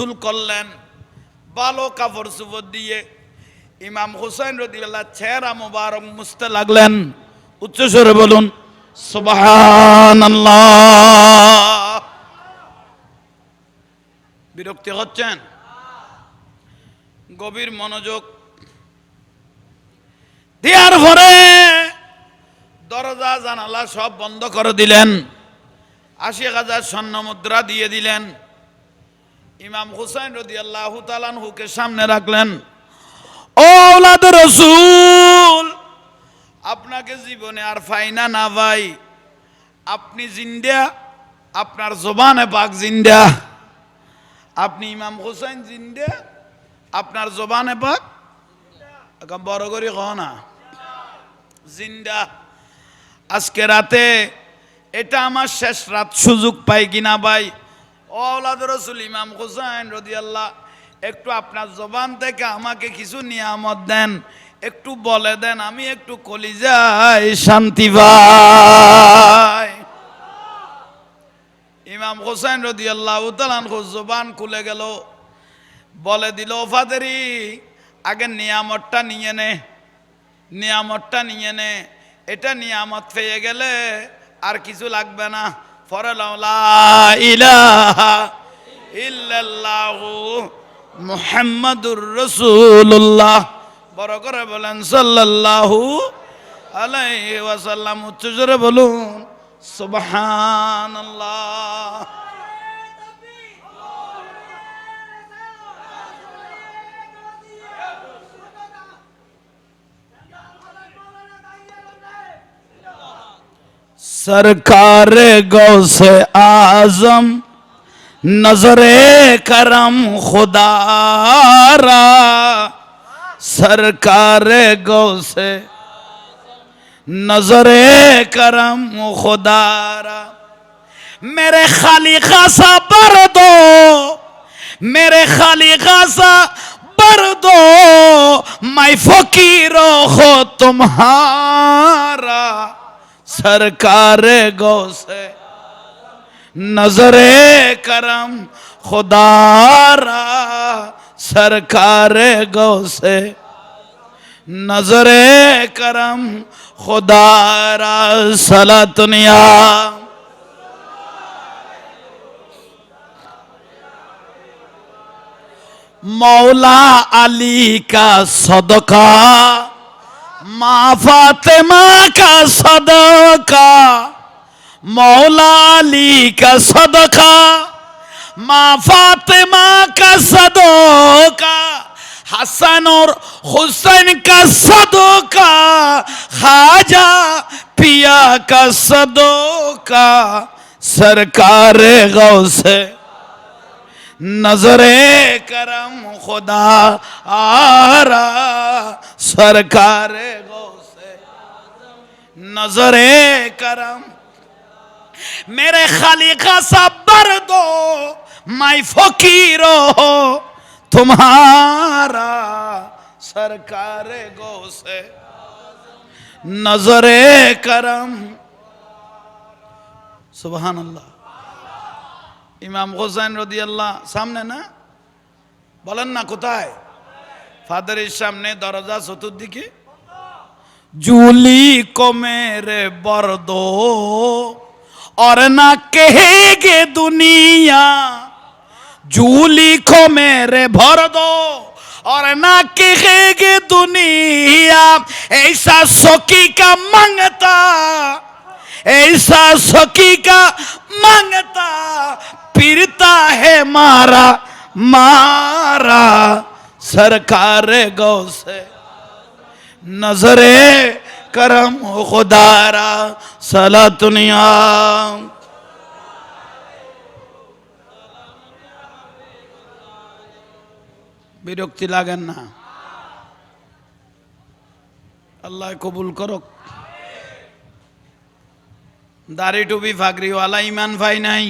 চুল করলেন। ভালো কাপড় চুপড় দিয়ে ইমাম হুসাইন রদিয়াল্লাহ চেহারা মুবারক মুছতে লাগলেন। উচ্চ স্বরে বলুন, সুবহানাল্লাহ। বিরক্তি হচ্ছেন? গভীর মনোযোগ। দেওয়ার পরে দরজা, জানালা সব বন্ধ করে দিলেন। আশি হাজার স্বর্ণ মুদ্রা দিয়ে দিলেন। ইমাম হুসাইন রদি আল্লাহ তালানহুকে সামনে রাখলেন। ও আওলাদ রসুল, আপনাকে জীবনে আর ফাইনা না ভাই। আপনি জিন্দা আপনার জবানে পাক জিন্দা আপনি ইমাম হুসাইন জিন্দা আপনার জবানে পাক বড় করে কহ না। জিন্দা। আজকে রাতে এটা আমার শেষ রাত সুযোগ পাই কিনা ভাই? ও আওলাদ রসুল ইমাম হুসাইন রদিয়াল্লাহ, একটু আপনার জবান থেকে আমাকে কিছু নিয়ামত দেন, একটু বলে দেন, আমি একটু কলিজায় শান্তি পাই। ইমাম হুসাইন রদিয়াল্লাহ উতালান জবান খুলে গেল, বলে দিল ফাদেরি, আগে নিয়ামতটা নিয়ে নে, নিয়ামতটা নিয়ে নে, এটা নিয়ামত পেয়ে গেলে আর কিছু লাগবে না। পরে লাউলা ইলাহা ইল্লাল্লাহু মুহাম্মাদুর রাসূলুল্লাহ। বড় করে বলেন, সাল্লাল্লাহু আলাইহি ওয়াসাল্লাম, উচ্চ জোরে বলুন, সুবহানাল্লাহ। سرکار گو سے آزم نظر کرم خدا را۔ سرکار گو سے نظر کرم خدا را۔ میرے خالقہ سا بر دو، میرے خالقہ سا بر دو۔ میں فقیر ہو تمہارا۔ سرکار گو سے نظر کرم خدا را سرکار گو سے نظر کرم خدا را سلطنیا مولا علی کا صدقہ ماں فاطمہ کا صدقہ، مولا علی کا صدقہ ماں فاطمہ کا صدقہ، حسن اور حسین کا صدقہ خاجہ پیا کا صدقہ۔ سرکار غوث، نظر کرم خدا آ رہا سرکار غوث نظر کرم۔ میرے خالقہ صبر دو مائی فقیر ہو۔ تمہارا سرکار گو سے نظر کرم۔ سبحان اللہ۔ امام حسین رضی اللہ، سامنے نا؟ بلن نہ کتا ہے۔ ফাদারের সামনে দরজা চতুর্দিকে জুলি को मेरे बरदो और ना कहेगे दुनिया जूली को मेरे भर दो और ना कहेगे दुनिया ऐसा सखी का मंगता ऐसा सखी का मांगता फिरता है मारा मारा सरकार गौ से नजरे करम खुदारा सला दुनिया বিরক্তি লাগেন না আল্লাহ কবুল করক দাড়ি টুপি ফাগরিওয়ালা ইমান ভাই নাই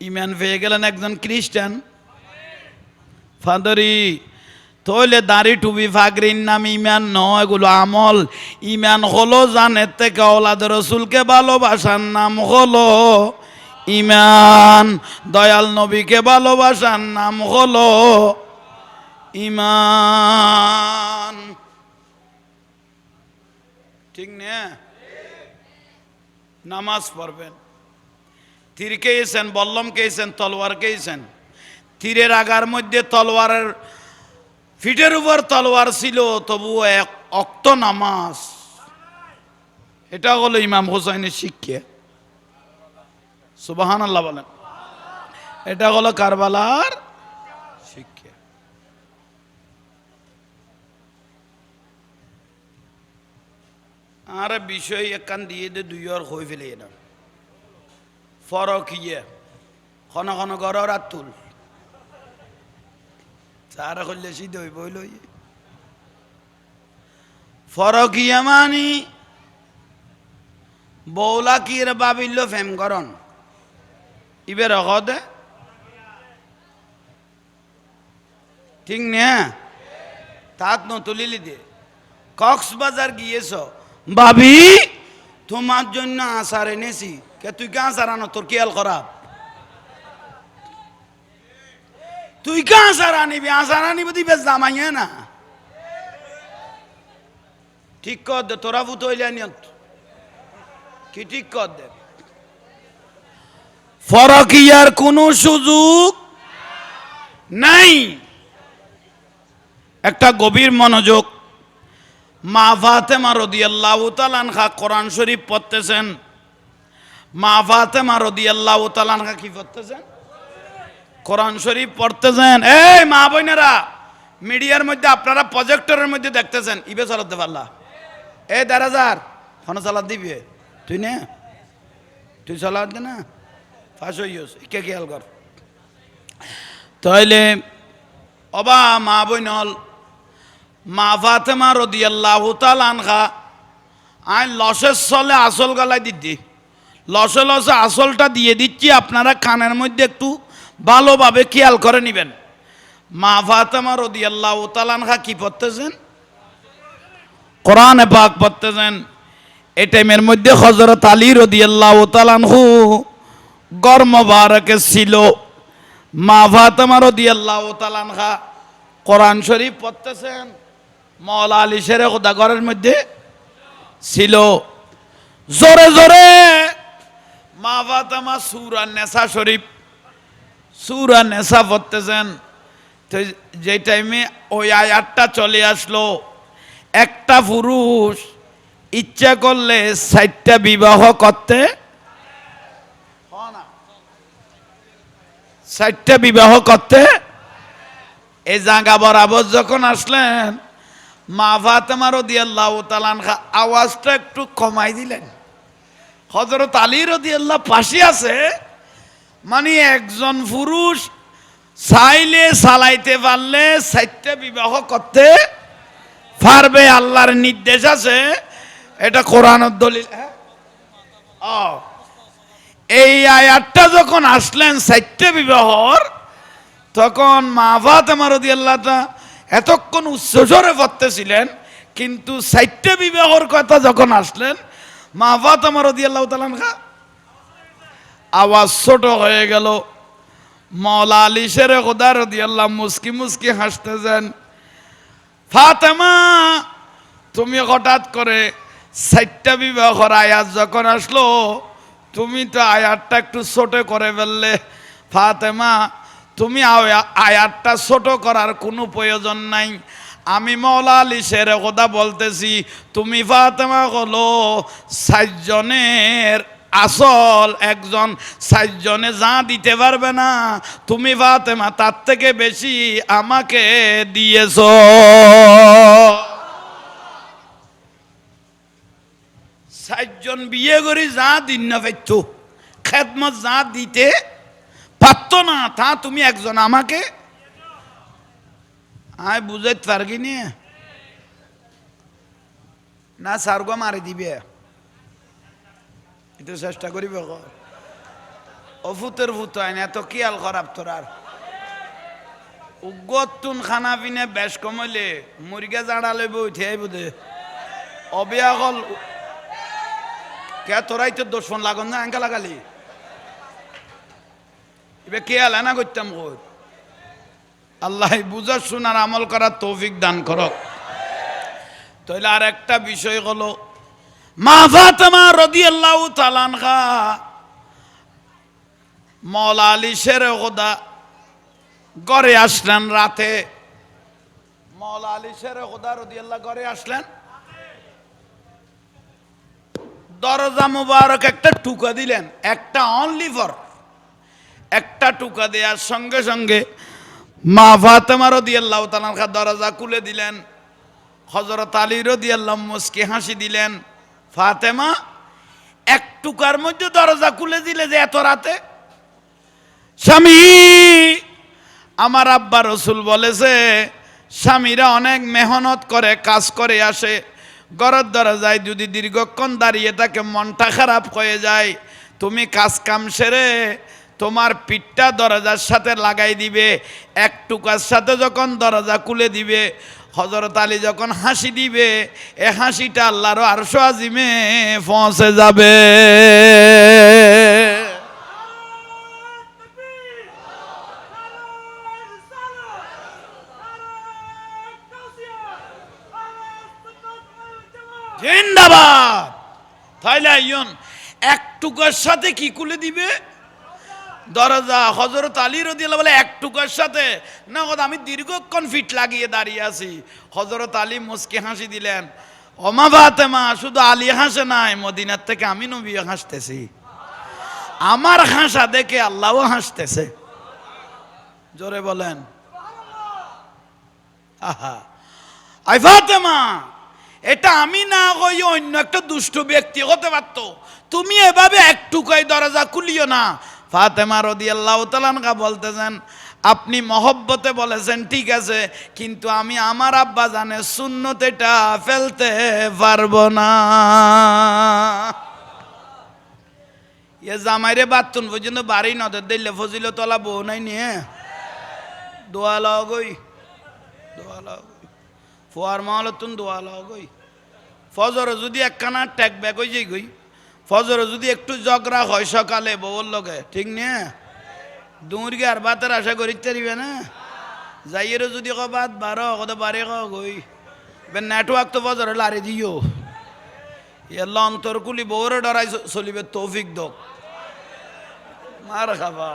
ইমান পেয়ে গেলেন একজন খ্রিস্টান ফাদারি তইলে দাড়ি টুপি ফাগরির নাম ইমান নয় এগুলো আমল। ইমান হলো জানের থেকে ওলাদ রসুলকে ভালোবাসার নাম হলো ইমান। দয়াল নবীকে ভালোবাসার নাম হলো ইমান। ঠিক না? নামাজ পড়বেন। তীর খেয়েছেন বল্লম খেয়েছেন তলোয়ার খেয়েছেন তীরের আগার মধ্যে তলোয়ারের, ফিটের উপর তলোয়ার ছিল, তবুও এক অক্ত নামাজ। এটা হলো ইমাম হোসাইনের শিক্ষা। সুবাহান আল্লাহ বলেন। এটা হলো কারবালার শিক্ষা। আর বিষয় একান দিয়ে দে দুই আর হয়ে ফেলে না ফরক ইয়ে। খন ঘন গড় আর চারা করলে সিদ্ধ হইব, হইল ইয়ে। মানি বৌলা কির বাবিল্য ফেম করন ইবে রকদে ঠিক না? তাত নতুলিলি দে। কক্সবাজার গিয়েছ? ভাবি তোমার জন্য আসার এনেছি। কে তুই কে আসার আনো? তোর খেয়াল খারাপ তুই কে আসার আনিবি আসার আনিবি দিবে জামাইয়া না। ঠিক কর দে, তোরা ভূত হইলে নিয়ত। কি ঠিক কর দে? ফরকিয়ার কোনো সুযোগ নাই। একটা গভীর মনোযোগ। মা ফাতেমা রদিয়াল্লাহু তাআলা কোরআন শরীফ পড়তেছেন। মা ফাতেমা রদিয়াল্লাহু তাআলা কি পড়তেছেন? কোরআন শরীফ পড়তেছেন। এই মা বোনেরা, মিডিয়ার মধ্যে আপনারা প্রজেক্টরের মধ্যে দেখতেছেন। ইবে চালাতে পারলা এই দেড় হাজার ফোন চালাত দিবি? তুই নে। তুই চালাত দে না। ফাঁস হইস কে খেয়াল কর। তাইলে, অবা মা বইনল মা ফাতেমা রদিয়াল্লাহু তাআলা আনহা আই লসের চলে আসল গলায় দিদি লসে লসে আসলটা দিয়ে দিচ্ছি, আপনারা কানের মধ্যে একটু ভালোভাবে খেয়াল করে নেবেন। মা ফাতেমা রদিয়াল্লাহু তাআলা আনহা কি পড়তেছেন? কোরআনে পাক পড়তেছেন। এই টাইমের মধ্যে হজরত আলী রদিয়াল্লাহু তাআলা আনহু গর্ম বারকে ছিল। মা ফাতেমা রদিয়াল্লাহু তাআলা আনহা কোরআন শরীফ পড়তেছেন। মৌলা আলী শেরে খোদা ঘরের মধ্যে ছিল। জোরে জোরে! মা ফাতেমা সুরা নেশা শরীফ সুরা নেশা পড়তেছেন। তো যে টাইমে ওই আয়াতটা চলে আসলো, একটা পুরুষ ইচ্ছা করলে ষাটটা বিবাহ করতে ষাটটা বিবাহ করতে এই জায়গা বরাবর যখন আসলেন, মা ফাতেমা রদিয়াল্লাহ তালানখা আওয়াজটা একটু কমাই দিলেন। হজরত আলী রদিয়াল্লাহ পাশে আছে মানে একজন পুরুষ চাইলে চালাইতে পারলে চারটে বিবাহ করতে পারবে, আল্লাহর নির্দেশ আছে এটা কোরআনের দলিল হ্যাঁ? ও এই আয়াতটা যখন আসলেন চারটে বিবাহর, তখন মা ফাতেমা রদিয়াল্লাহটা এতক্ষণ উচ্চস্বরে পড়তেছিলেন, কিন্তু চারটে বিবাহর কথা যখন আসলেন, মা ফাতেমা রদিয়াল্লাহ তালানখা আওয়াজ ছোট হয়ে গেল। মৌলা আলী শেরে খোদা রদিয়াল্লাহ মুস্কি মুস্কি হাসতেছেন। ফাতেমা, তুমি হঠাৎ করে চারটা বিবাহর আয়াত যখন আসলো, তুমি তো আয়াতটা একটু ছোট করে ফেললে। ফাতেমা, তুমি আয়া- আয়াতটা ছোট করার কোনো প্রয়োজন নাই। আমি মৌলা আলী শের কথা বলতেছি, তুমি ফাতেমা হলো সাতজনের আসল একজন সাতজনে যা দিতে পারবে না, তুমি ফাতেমা, তার থেকে বেশি আমাকে দিয়েছ। সাতজন বিয়ে করি, যা দিন না পাইত, খেদমত যা দিতে পারত না, তা তুমি একজন আমাকে? আয়, বুঝাইতে পারগি নি? না সার্গ মারি দিবে। একটু চেষ্টা করিব অফুতের ভূত হয় না, এত কিয়াল খারাপ তোর আর? উগতুন খানা পিনে বেশ কমলে মুরগা জাড়া লইব, উঠে আইব দে। অবিয়া হল কে তোরাই তো দোষণ লাগন না আঙ্কা লাগালি? এবার কে আলা না করতাম কই? আল্লাহ বুঝার শোনার আমল করার তৌফিক দান করক। তাহলে আর একটা বিষয় হলো মা ফাতেমা রদিয়াল্লাহু তালানহা মৌলা আলী শের খোদা ঘরে আসলেন রাতে। মৌলা আলী শের খোদা রদিয়াল্লাহ ঘরে আসলেন। দরজা মুবারক একটা টুকা দিলেন, একটা অনলি ফর একটা টুকা দেওয়ার সঙ্গে সঙ্গে মা ফাতেমা রদিয়াল্লাহ তালানহা দরজা খুলে দিলেন। হজরত আলী রদিয়াল্লাহ মুসকে হাসি দিলেন। ফাতেমা এক টুকার মধ্যে দরজা খুলে দিলে যে এত রাতে? স্বামী, আমার আব্বা রসুল বলেছে, স্বামীরা অনেক মেহনত করে, কাজ করে আসে। গরর দরজায় যদি দীর্ঘক্ষণ দাঁড়িয়ে থাকে, মনটা খারাপ হয়ে যায়। তুমি কাজ কাম সেরে তোমার পিঠটা দরজার সাথে লাগাই দিবে এক টুকার সাথে যখন দরজা খুলে দিবে হজরত আলী যখন হাসি দিবে, এ হাসিটা আল্লাহর আরশো আজিমে পৌঁছে যাবে। জিন্দাবাদ! তাইলে আইয়ন এক টুকার সাথে কি খুলে দিবে? দরজা হজরত আলী রদিয়াল্লাহ বলে, এক টুকার সাথে। না আমি দীর্ঘক্ষণ ফিট লাগিয়ে দাঁড়িয়ে আছি। হজরত আলী মুসকে হাসি দিলেন অমা ফাতেমা, শুধু আলী হাসে নাই, মদিনার থেকে আমি নবী হাসতেছি। আমার হাসা দেখে আল্লাহও হাসতেছে। জোরে বলেন। আহা। এটা আমি না হই অন্য একটা দুষ্ট ব্যক্তি হতে পারতো। তুমি এভাবে একটুকাই দরজা খুলিও না। ফাতেমা রদি আল্লাহ তালানকা বলতেছেন, আপনি মহব্বতে বলেছেন, ঠিক আছে, কিন্তু আমি আমার আব্বা জানে শূন্যতেটা ফেলতে পারব না। ইয়ে জামাইরে বাতুন পর্যন্ত বাড়ি নদের দিলে ফজিল তলা বউ নাই নিয়ে দোয়া লগই দোয়া লগই ফোয়ার মাহল তুন দোয়া লগই ফজর যদি একখানা ট্যাক ব্যাগ হয়ে যাই গই ফজর যদি একটু জগরা হয় সকালে বউর লগে, ঠিক নে? দুমুরগি আর ভাতের আশা করি তারিবে না? যাইয়েরও যদি কবাত বারো, কত বারে বে নেটওয়ার্ক তো ফজর লারে দিও। এল্লা অন্তর কুলি বউরে ডরাই চলিবে, তৌফিক দক। মার খাবা।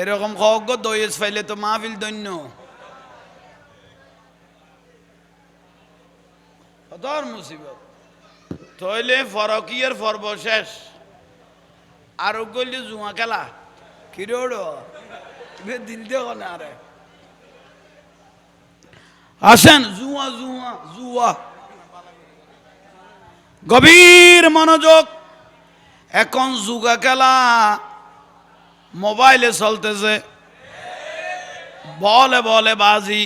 এরকম খগ্য দইয়েস ফাইলে তো মাহফিল দৈন্য। মুসিবত। তইলে ফরকিয়ের পর্ব শেষ আর গলি জুয়া খেলা। কিরোড় দিল দেও না আরে আসেন জুয়া জুয়া জুয়া গভীর মনোযোগ। এখন জুগা খেলা। মোবাইলে চলতেছে। বলে বলে বাজি।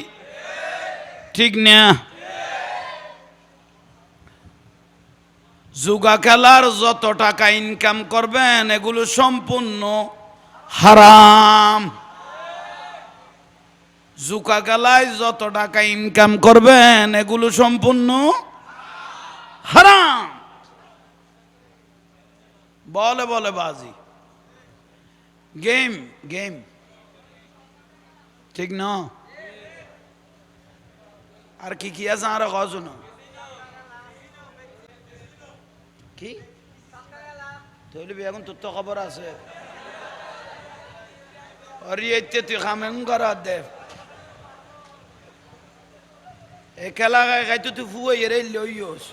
ঠিক না? জুগা খেলার যত টাকা ইনকাম করবেন, এগুলো সম্পূর্ণ হারাম। জুকা খেলায় যত টাকা ইনকাম করবেন, এগুলো সম্পূর্ণ হারাম। বলে বলে বাজি। গেম গেম ঠিক না? আর কি কি আছে? আর, কজন? কি? তৈলি এখন তোর তো খবর আছে। অরি এতে তুই খামেন করা দে এ খেলা খাই খাই তো তুই ফুয়ে এরে লইস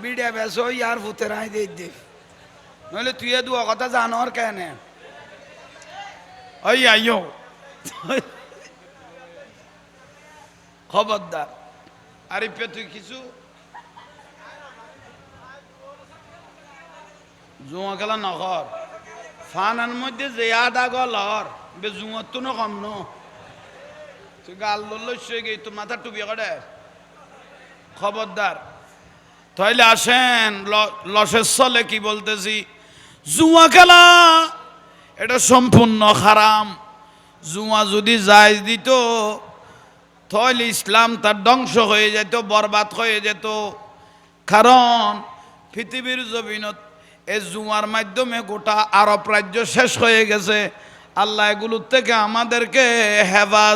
বিড়ে বেসো ইয়ার ফুতে রাই দে দে। নইলে তুই এ দু কথা জানোর কেন? ওই আইও খবরদার। আরিফে তুই কিছু? জুয়া খেলা নকর ফানার মধ্যে যে আদা গলর। বে জুয়ার তো কম ন। গাল লইছে গে, তোর মাথা টুপি করে খবরদার। তাইলে আসেন লসের চলে কি বলতেছি? জুয়া খেলা এটা সম্পূর্ণ খারাম জুয়া যদি জায়জ দিত তাহলে ইসলাম তার ধ্বংস হয়ে যেত, বরবাদ হয়ে যেত। কারণ পৃথিবীর জমিনত এই জুমার মাধ্যমে গোটা আরব রাজ্য শেষ হয়ে গেছে। আল্লাহ এগুলোর থেকে আমাদেরকে হেফাজ